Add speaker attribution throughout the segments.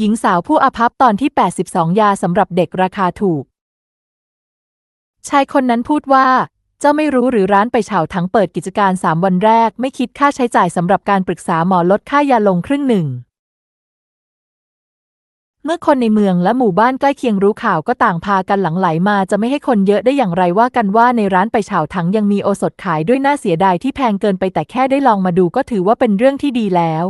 Speaker 1: หญิงสาวผู้อาภัพตอนที่ 82 ยาสำหรับเด็กราคาถูก ชายคนนั้นพูดว่า เจ้าไม่รู้หรือร้านไปเฉาถังเปิดกิจการ3วันแรก ไม่คิดค่าใช้จ่ายสำหรับการปรึกษาหมอลดค่ายาลงครึ่งหนึ่ง เมื่อคนในเมืองและหมู่บ้านใกล้เคียงรู้ข่าวก็ต่างพากันหลั่งไหลมาจะไม่ให้คนเยอะได้อย่างไรว่ากันว่าในร้านไปเฉาถังยังมีโอสถขายด้วยน่าเสียดายที่แพงเกินไปแต่แค่ได้ลองมาดูก็ถือว่าเป็นเรื่องที่ดีแล้ว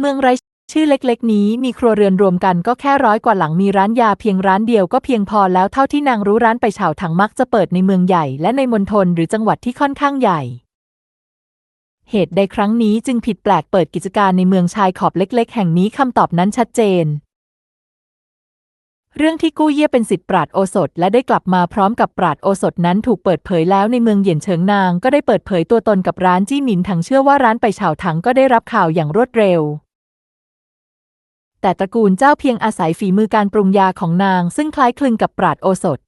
Speaker 1: เมืองไร้ ชื่อเล็กๆ นี้มีครัวเรือนรวมกันก็แค่ร้อยกว่าหลังมีร้านยาเพียงร้านเดียวก็เพียงพอแล้วเท่าที่นางรู้ร้านไปเฉาถังมักจะเปิดในเมืองใหญ่และในมณฑลหรือจังหวัดที่ค่อนข้างใหญ่ เหตุใดครั้งนี้จึงผิดแปลกเปิดกิจการในเมืองชายขอบเล็ก ๆ แห่งนี้คำตอบนั้นชัดเจน เรื่องที่กู้เย่เป็นสิทธิ์ปราดโอสถและได้กลับมาพร้อมกับปราดโอสถนั้นถูกเปิดเผยแล้วในเมืองเหยียนเฉิงนางก็ได้เปิดเผยตัวตนกับร้านจี้หมินถังเชื่อว่าร้านไปเฉาถังก็ได้รับข่าวอย่างรวดเร็ว แต่ตระกูลเจ้าเพียงอาศัยฝีมือการปรุงยาของนางซึ่งคล้ายคลึงกับปราดโอสถ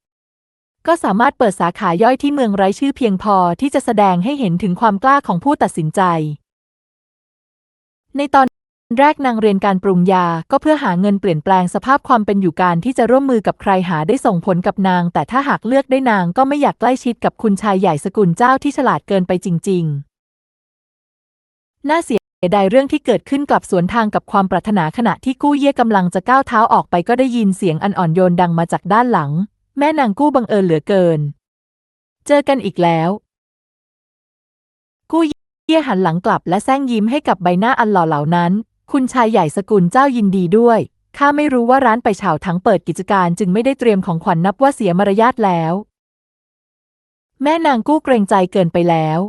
Speaker 1: ก็สามารถเปิดสาขาย่อยที่เมืองไร้ชื่อเพียงพอที่จะแสดงให้เห็นถึงความกล้าของผู้ตัดสินใจ ในตอนแรกนางเรียนการปรุงยาก็เพื่อหาเงินเปลี่ยนแปลงสภาพความเป็นอยู่การที่จะร่วมมือกับใครหาได้ส่งผลกับนาง แต่ถ้าหากเลือกได้นางก็ไม่อยากใกล้ชิดกับคุณชายใหญ่สกุลเจ้าที่ฉลาดเกินไปจริง ๆ น่าเสีย ดายเรื่องที่เกิดขึ้นกลับสวนทางกับความปรารถนาขณะที่กู้เย่กำลังจะก้าวเท้าออกไปก็ได้ยินเสียงอันอ่อนโยนดังมาจากด้านหลัง แม่นางกู้บังเอิญเหลือเกิน เจอกันอีกแล้ว กู้เย่หันหลังกลับและแซงยิ้มให้กับใบหน้าอันหล่อเหล่านั้น คุณชายใหญ่สกุลเจ้ายินดีด้วยข้าไม่รู้ว่าร้านไปเฉาทั้งเปิดกิจการจึงไม่ได้เตรียมของขวัญนนับว่าเสียมารยาทแล้ว แม่นางกู้เกรงใจเกินไปแล้ว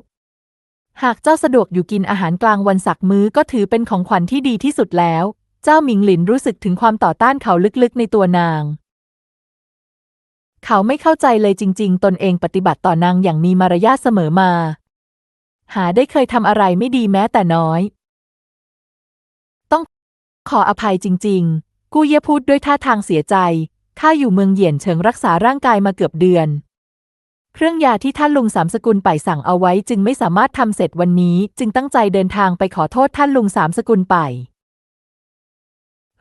Speaker 1: หากเจ้าสะดวกอยู่กินอาหารกลางวันสักมื้อก็ถือเป็นของขวัญที่ดีที่สุดแล้ว เจ้าหมิงหลินรู้สึกถึงความต่อต้านเขาลึกๆในตัวนาง เขาไม่เข้าใจเลยจริง ๆ ตนเองปฏิบัติต่อนางอย่างมีมารยาทเสมอมา หาได้เคยทำอะไรไม่ดีแม้แต่น้อย ต้องขออภัยจริง ๆ กู้เย่พูดด้วยท่าทางเสียใจข้าอยู่เมืองเหยียนเฉิงรักษาร่างกายมาเกือบเดือน เครื่องยาที่ท่านลุงสามสกุลไปสั่งเอาไว้จึงไม่สามารถทำเสร็จวันนี้ จึงตั้งใจเดินทางไปขอโทษท่านลุงสามสกุลไป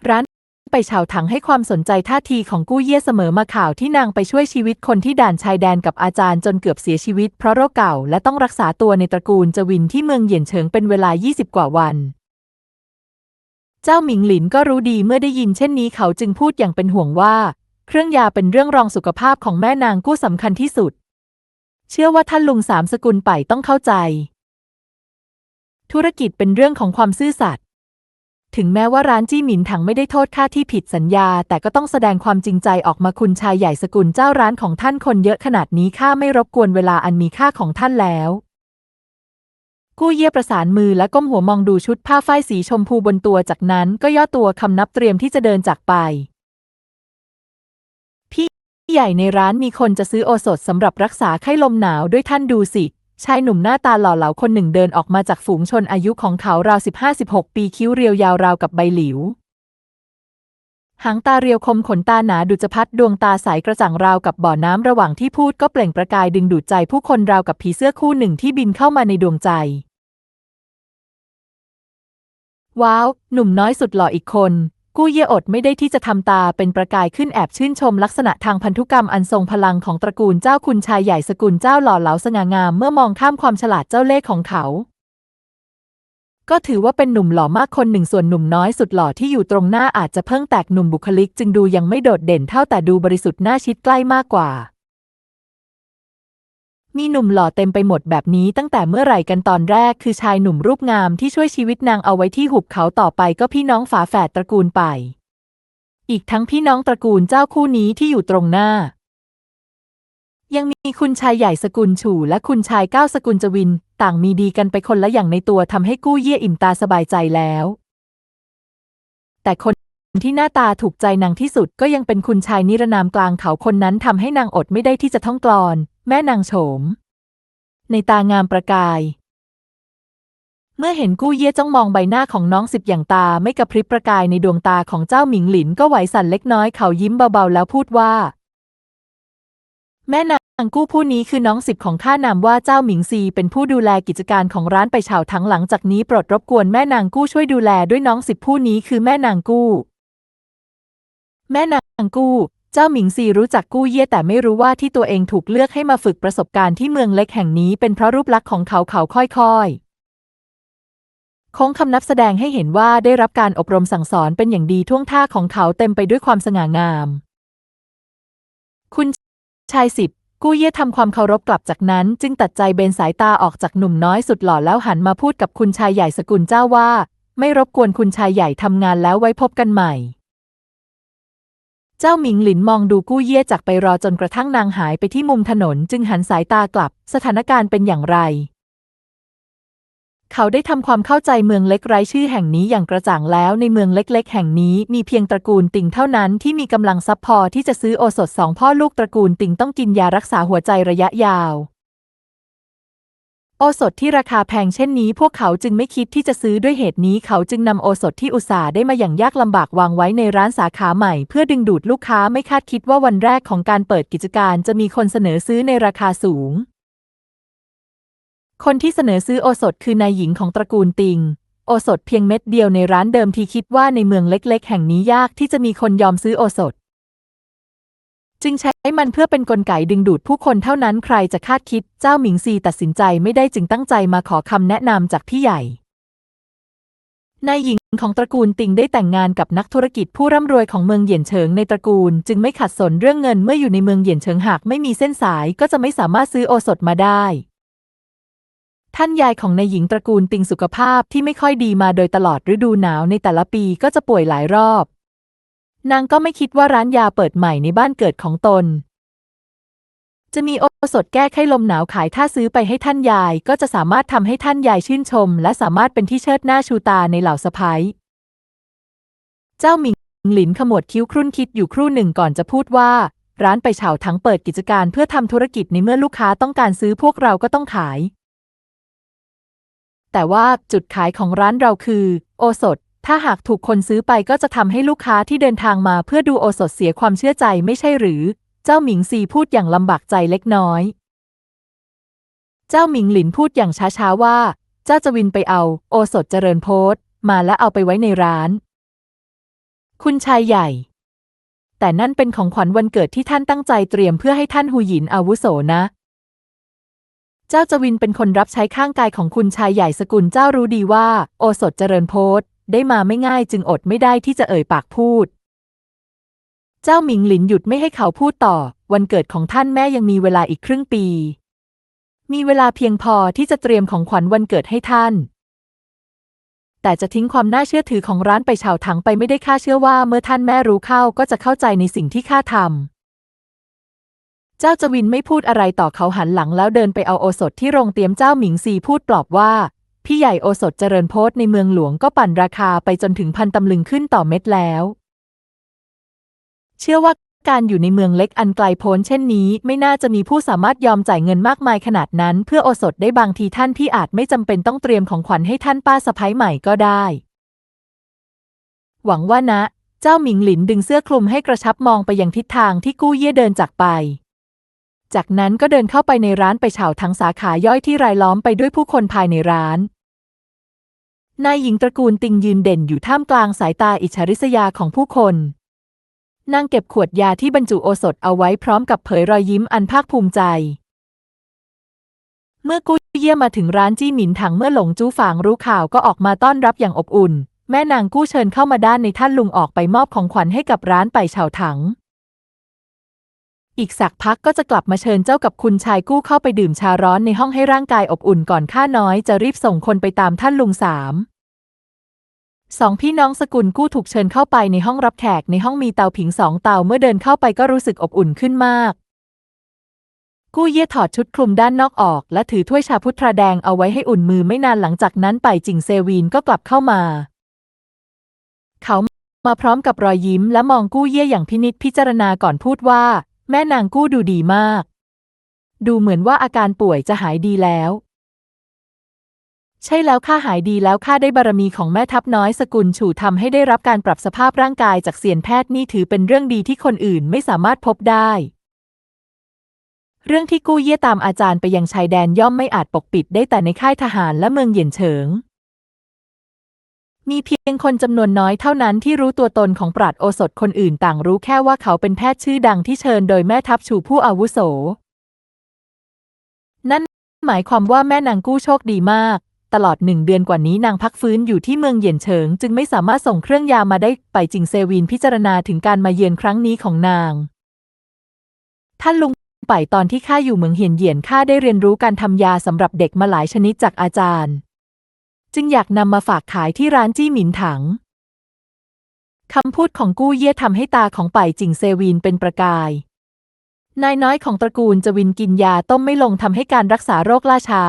Speaker 1: ร้านไปเฉาถังให้ความสนใจท่าทีของกู้เย่เสมอมาข่าวที่นางไปช่วยชีวิตคนที่ด่านชายแดนกับอาจารย์จนเกือบเสียชีวิตเพราะโรคเก่าและต้องรักษาตัวในตระกูลจวินที่เมืองเหยียนเฉิงเป็นเวลา 20 กว่าวัน เจ้าหมิงหลินก็รู้ดีเมื่อได้ยินเช่นนี้เขาจึงพูดอย่างเป็นห่วงว่า เครื่องยาเป็นเรื่องรองสุขภาพของแม่นางกู้สำคัญที่สุด เชื่อว่าท่านลุงสามสกุลไปต้องเข้าใจ ธุรกิจเป็นเรื่องของความซื่อสัตย์ถึงแม้ว่าร้านจี้หมินถังไม่ได้โทษค่าที่ผิดสัญญา แต่ก็ต้องแสดงความจริงใจออกมาคุณชายใหญ่สกุลเจ้าร้านของท่านคนเยอะขนาดนี้ข้าไม่รบกวนเวลาอันมีค่าของท่านแล้ว กู้เย่ประสานมือและก้มหัวมองดูชุดผ้าฝ้ายสีชมพูบนตัวจากนั้นก็ย่อตัวคำนับเตรียมที่จะเดินจากไป ใหญ่ในร้านมีคนจะซื้อโอสถสำหรับรักษาไข้ลมหนาวด้วยท่านดูสิชายหนุ่มหน้าตาหล่อเหลาคนหนึ่งเดินออกมาจากฝูงชนอายุของเขาราวสิบห้าสิบหกปีคิ้วเรียวยาวราวกับใบหลิว หางตาเรียวคมขนตาหนาดุจพัดดวงตาใสกระจ่างราวกับบ่อน้ำระหว่างที่พูดก็เปล่งประกายดึงดูดใจผู้คนราวกับผีเสื้อคู่หนึ่งที่บินเข้ามาในดวงใจ ว้าว หนุ่มน้อยสุดหล่ออีกคน กู้เย่อดไม่ได้ที่จะทำตาเป็นประกายขึ้นแอบชื่นชมลักษณะทางพันธุกรรมอันทรงพลังของตระกูลเจ้าคุณชายใหญ่สกุลเจ้าหล่อเหลาสง่างามเมื่อมองข้ามความฉลาดเจ้าเล่ห์ของเขา ก็ถือว่าเป็นหนุ่มหล่อมากคนหนึ่งส่วนหนุ่มน้อยสุดหล่อที่อยู่ตรงหน้าอาจจะเพิ่งแตกหนุ่มบุคลิก จึงดูยังไม่โดดเด่นเท่าแต่ดูบริสุทธิ์หน้าชิดใกล้มากกว่า มีหนุ่มหล่อเต็มไปหมดแบบนี้ตั้งแต่เมื่อไหร่กันตอนแรกคือชายหนุ่มรูปงามที่ช่วยชีวิตนางเอาไว้ที่หุบเขาต่อไปก็พี่น้องฝาแฝดตระกูลไป อีกทั้งพี่น้องตระกูลเจ้าคู่นี้ที่อยู่ตรงหน้า ยังมีคุณชายใหญ่สกุลฉู่และคุณชายก้าวสกุลจวิน ต่างมีดีกันไปคนละอย่างในตัวทำให้กู้เยี่ยอิ่มตาสบายใจแล้ว แต่คนที่หน้าตาถูกใจนางที่สุดก็ยังเป็นคุณชายนิรนามกลางเขาคนนั้นทำให้นางอดไม่ได้ที่จะท่องกลอน แม่นางโฉม ในตางามประกาย เมื่อเห็นกู้เย่จ้องมองใบหน้าของน้องสิบอย่างตาไม่กระพริบประกายในดวงตาของเจ้าหมิงหลินก็ไหวสั่นเล็กน้อยเขายิ้มเบาๆแล้วพูดว่า แม่นางกู้ผู้นี้คือน้องสิบของข้านามว่าเจ้าหมิงซีเป็นผู้ดูแลกิจการของร้านไปเฉาทั้งหลังจากนี้โปรดรบกวนแม่นางกู้ช่วยดูแลด้วยน้องสิบผู้นี้คือแม่นางกู้ แม่นางกู้ จ้าหมิงซีรู้จักกู้เย่แต่ไม่รู้ว่าที่ตัวเองถูกเลือกให้มาฝึกประสบการณ์ที่เมืองเล็กแห่งนี้เป็นเพราะรูปลักษณ์ของเขาเขาค่อยๆคงคำนับแสดงให้เห็นว่าได้รับการอบรมสั่งสอนเป็นอย่างดีท่วงท่าของเขาเต็มไปด้วยความสง่างาม คุณชายสิบกู้เย่ทำความเคารพกลับจากนั้น จึงตัดใจเบนสายตาออกจากหนุ่มน้อยสุดหล่อแล้วหันมาพูดกับคุณชายใหญ่สกุลเจ้าว่า ไม่รบกวนคุณชายใหญ่ทำงานแล้วไว้พบกันใหม่ เจ้าหมิงหลินมองดูกู้เย่จากไปรอจนกระทั่งนางหายไปที่มุมถนนจึงหันสายตากลับ สถานการณ์เป็นอย่างไร เขาได้ทำความเข้าใจเมืองเล็กไร้ชื่อแห่งนี้อย่างกระจ่างแล้วในเมืองเล็ก ๆ แห่งนี้มีเพียงตระกูลติงเท่านั้นที่มีกำลังซัพพอที่จะซื้อโอสถสองพ่อลูกตระกูลติงต้องกินยารักษาหัวใจระยะยาว โอสถที่ราคาแพงเช่นนี้พวกเขาจึงไม่คิดที่จะซื้อด้วยเหตุนี้เขาจึงนำโอสถที่อุตสาห์ได้มาอย่างยากลำบากวางไว้ในร้านสาขาใหม่ เพื่อดึงดูดลูกค้าไม่คาดคิดว่าวันแรกของการเปิดกิจการจะมีคนเสนอซื้อในราคาสูง คนที่เสนอซื้อโอสถคือนายหญิงของตระกูลติง โอสถเพียงเม็ดเดียวในร้านเดิมที่คิดว่าในเมืองเล็ก ๆ แห่งนี้ยากที่จะมีคนยอมซื้อโอสถ จึงใช้มันเพื่อเป็นนกลไกดึงดูดผู้คนเท่านั้นใครจะคาดคิดเจ้าหมิงซีตัดสินใจไม่ได้จึงตั้งใจมาขอคำแนะนำจากพี่ใหญ่นายหญิงของตระกูลติงได้แต่งงานกับนักธุรกิจผู้ร่ำรวยของเมืองเหยียนเฉิงในตระกูล จึงไม่ขัดสนเรื่องเงินเมื่ออยู่ในเมืองเหยียนเฉิงหากไม่มีเส้นสายก็จะไม่สามารถซื้อโอสถมาได้ ท่านยายของนายหญิงตระกูลติงสุขภาพที่ไม่ค่อยดีมาโดยตลอดฤดูหนาวในแต่ละปีก็จะป่วยหลายรอบ นางก็ไม่คิดว่าร้านยาเปิดใหม่ในบ้านเกิดของตน จะมีโอสถแก้ไข้ลมหนาวขายถ้าซื้อไปให้ท่านยาย ก็จะสามารถทำให้ท่านยายชื่นชม และสามารถเป็นที่เชิดหน้าชูตาในเหล่าสะพ้ายเจ้าหมิงหลินขมวดคิ้วครุ่นคิดอยู่ครู่หนึ่งก่อนจะพูดว่า ร้านไปเฉาทั้งเปิดกิจการเพื่อทำธุรกิจในเมื่อลูกค้าต้องการซื้อพวกเราก็ต้องขาย แต่ว่าจุดขายของร้านเราคือ โอสถ ถ้าหากถูกคนซื้อไปก็จะทำให้ลูกค้าที่เดินทางมาเพื่อดูโอสถเสียความเชื่อใจไม่ใช่หรือ เจ้าหมิงซีพูดอย่างลำบากใจเล็กน้อย เจ้าหมิงหลินพูดอย่างช้าๆว่า เจ้าจะวินไปเอา โอสถเจริญโพสต์มาและเอาไปไว้ในร้าน คุณชายใหญ่ แต่นั่นเป็นของขวัญวันเกิดที่ท่านตั้งใจเตรียมเพื่อให้ท่านหูหยินอาวุโสนะ เจ้าจวินเป็นคนรับใช้ข้างกายของคุณชายใหญ่สกุลเจ้ารู้ดีว่า โอสถเจริญโพสต์ ได้มาไม่ง่ายจึงอดไม่ได้ที่จะเอ่ยปากพูด เจ้าหมิงหลินหยุดไม่ให้เขาพูดต่อ วันเกิดของท่านแม่ยังมีเวลาอีกครึ่งปี มีเวลาเพียงพอที่จะเตรียมของขวัญวันเกิดให้ท่าน แต่จะทิ้งความน่าเชื่อถือของร้านไปเฉาถังไปไม่ได้ข้าเชื่อว่าเมื่อท่านแม่รู้เข้าก็จะเข้าใจในสิ่งที่ข้าทำเจ้าจวินไม่พูดอะไรต่อเขาหันหลังแล้วเดินไปเอาโอสถที่โรงเตรียมเจ้าหมิงซีพูดปลอบว่า พี่ใหญ่โอสถเจริญโพสในเมืองหลวงก็ปั่นราคาไปจนถึงพันตำลึงขึ้นต่อเม็ดแล้ว เชื่อว่าการอยู่ในเมืองเล็กอันไกลโพ้นเช่นนี้ ไม่น่าจะมีผู้สามารถยอมจ่ายเงินมากมายขนาดนั้น เพื่อโอสถได้บางทีท่านพี่อาจไม่จำเป็นต้องเตรียมของขวัญให้ท่านป้าสะพ้ายใหม่ก็ได้ หวังว่านะ เจ้าหมิงหลินดึงเสื้อคลุมให้กระชับมองไปยังทิศทางที่กู้เย่เดินจากไป จากนั้นก็เดินเข้าไปในร้านไปเฉาทั้งสาขาย่อยที่รายล้อมไปด้วยผู้คนภายในร้าน นายหญิงตระกูลติงยืนเด่นอยู่ท่ามกลางสายตาอิจฉาริษยาของผู้คน นางเก็บขวดยาที่บรรจุโอสถเอาไว้พร้อมกับเผยรอยยิ้มอันภาคภูมิใจ เมื่อกู้เยี่ยมาถึงร้านจี้หมินถังเมื่อหลงจู้ฝางรู้ข่าวก็ออกมาต้อนรับอย่างอบอุ่น แม่นางกู้เชิญเข้ามาด้านในท่านลุงออกไปมอบของขวัญให้กับร้านไปเฉาถัง อีกสักพักก็จะกลับมาเชิญเจ้ากับคุณชายกู้เข้าไปดื่มชาร้อนในห้องให้ร่างกายอบอุ่นก่อนข้าน้อยจะรีบส่งคนไปตามท่านลุงสามสองพี่น้องสกุลกู้ถูกเชิญเข้าไปในห้องรับแขกในห้องมีเตาผิงสองเตาเมื่อเดินเข้าไปก็รู้สึกอบอุ่นขึ้นมาก กู้เย่ถอดชุดคลุมด้านนอกออก และถือถ้วยชาพุทราแดงเอาไว้ให้อุ่นมือไม่นานหลังจากนั้นไปจิงเซวีนก็กลับเข้ามา เขามาพร้อมกับรอยยิ้มและมองกู้เย่อย่างพินิจพิจารณาก่อนพูดว่า แม่นางกู้ดูดีมาก ดูเหมือนว่าอาการป่วยจะหายดีแล้ว ใช่แล้วข้าหายดีแล้วข้าได้บารมีของแม่ทัพน้อยสกุลฉู่ทำให้ได้รับการปรับสภาพร่างกายจากเซียนแพทย์นี่ถือเป็นเรื่องดีที่คนอื่นไม่สามารถพบได้ เรื่องที่กู้เย่ตามอาจารย์ไปยังชายแดนย่อมไม่อาจปกปิดได้แต่ในค่ายทหารและเมืองเหยียนเฉิง มีเพียงคนจำนวนน้อยเท่านั้นที่รู้ตัวตนของปราดโอสถคนอื่นต่างรู้แค่ว่าเขาเป็นแพทย์ชื่อดังที่เชิญโดยแม่ทัพชูผู้อาวุโส นั่นหมายความว่าแม่นางกู้โชคดีมาก ตลอดหนึ่งเดือนกว่านี้นางพักฟื้นอยู่ที่เมืองเหยียนเฉิง จึงไม่สามารถส่งเครื่องยามาได้ไปจิงเซวินพิจารณาถึงการมาเยือนครั้งนี้ของนาง ท่านลุงไปตอนที่ข้าอยู่เมืองเหียนเหยียนข้าได้เรียนรู้การทำยาสำหรับเด็กมาหลายชนิดจากอาจารย์ จึงอยากนำมาฝากขายที่ร้านจี้หมินถัง คำพูดของกู้เย่ทำให้ตาของป่ายจิงเซวินเป็นประกาย นายน้อยของตระกูลจะวินกินยาต้มไม่ลงทำให้การรักษาโรคล่าช้า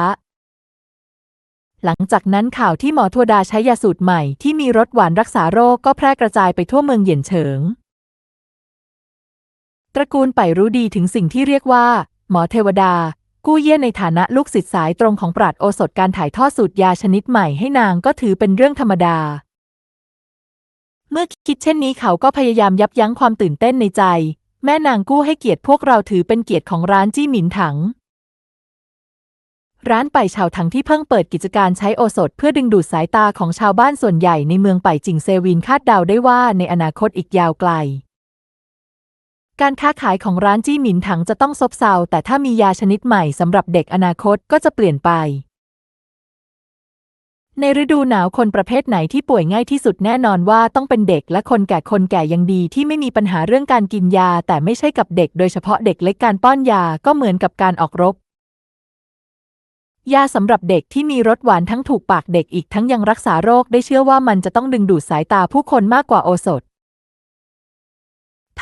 Speaker 1: หลังจากนั้นข่าวที่หมอทัวดาใช้ยาสูตรใหม่ที่มีรสหวานรักษาโรคก็แพร่กระจายไปทั่วเมืองเหยียนเฉิง ตระกูลไปรู้ดีถึงสิ่งที่เรียกว่า หมอเทวดา กู้เย่ในฐานะลูกศิษย์สายตรงของปราดโอสถการถ่ายทอดสูตรยาชนิดใหม่ให้นางก็ถือเป็นเรื่องธรรมดา เมื่อคิดเช่นนี้เขาก็พยายามยับยั้งความตื่นเต้นในใจ แม่นางกู้ให้เกียรติพวกเราถือเป็นเกียรติของร้านจี้หมินถัง ร้านไปเฉาถังที่เพิ่งเปิดกิจการใช้โอสถเพื่อดึงดูดสายตาของชาวบ้านส่วนใหญ่ในเมืองไปจิงเซวินคาดเดาได้ว่าในอนาคตอีกยาวไกล การค้าขายของร้านจี้หมินถังจะต้องซบเซาแต่ถ้ามียาชนิดใหม่สำหรับเด็กอนาคตก็จะเปลี่ยนไป ในฤดูหนาวคนประเภทไหนที่ป่วยง่ายที่สุดแน่นอนว่าต้องเป็นเด็กและคนแก่คนแก่ยังดีที่ไม่มีปัญหาเรื่องการกินยา แต่ไม่ใช่กับเด็กโดยเฉพาะเด็กเล็กการป้อนยาก็เหมือนกับการออกรบยาสำหรับเด็กที่มีรสหวานทั้งถูกปากเด็กอีกทั้งยังรักษาโรคได้เชื่อว่ามันจะต้องดึงดูดสายตาผู้คนมากกว่าโอสถ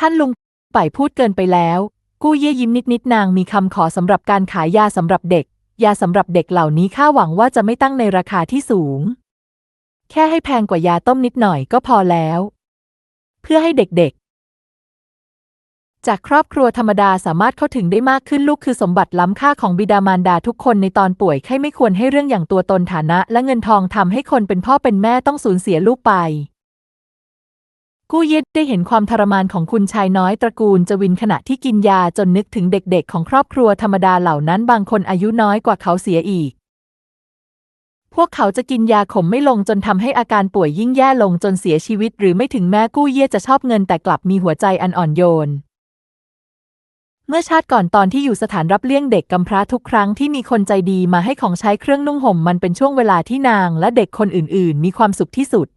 Speaker 1: ท่านลุง ป่ายพูดเกินไปแล้ว กู้เย่ยิ้มนิดๆนางมีคำขอสำหรับการขายยาสำหรับเด็ก ยาสำหรับเด็กเหล่านี้ข้าหวังว่าจะไม่ตั้งในราคาที่สูง แค่ให้แพงกว่ายาต้มนิดหน่อยก็พอแล้ว เพื่อให้เด็กๆ จากครอบครัวธรรมดาสามารถเข้าถึงได้มากขึ้นลูกคือสมบัติล้ำค่าของบิดามารดาทุกคนในตอนป่วยไข้ไม่ควรให้เรื่องอย่างตัวตนฐานะ และเงินทองทำให้คนเป็นพ่อเป็นแม่ต้องสูญเสียลูกไป กู้เย็ดได้เห็นความทรมานของคุณชายน้อยตระกูลจวินขณะที่กินยาจนนึกถึงเด็กๆ ของครอบครัวธรรมดาเหล่านั้นบางคนอายุน้อยกว่าเขาเสียอีก พวกเขาจะกินยาขมไม่ลงจนทำให้อาการป่วยยิ่งแย่ลงจนเสียชีวิต หรือไม่ถึงแม้กู้เย่จะชอบเงินแต่กลับมีหัวใจอันอ่อนโยน เมื่อชาติก่อนตอนที่อยู่สถานรับเลี้ยงเด็กกำพร้าทุกครั้งที่มีคนใจดีมาให้ของใช้เครื่องนุ่งห่มมันเป็นช่วงเวลาที่นาง และเด็กคนอื่น ๆ มีความสุขที่สุด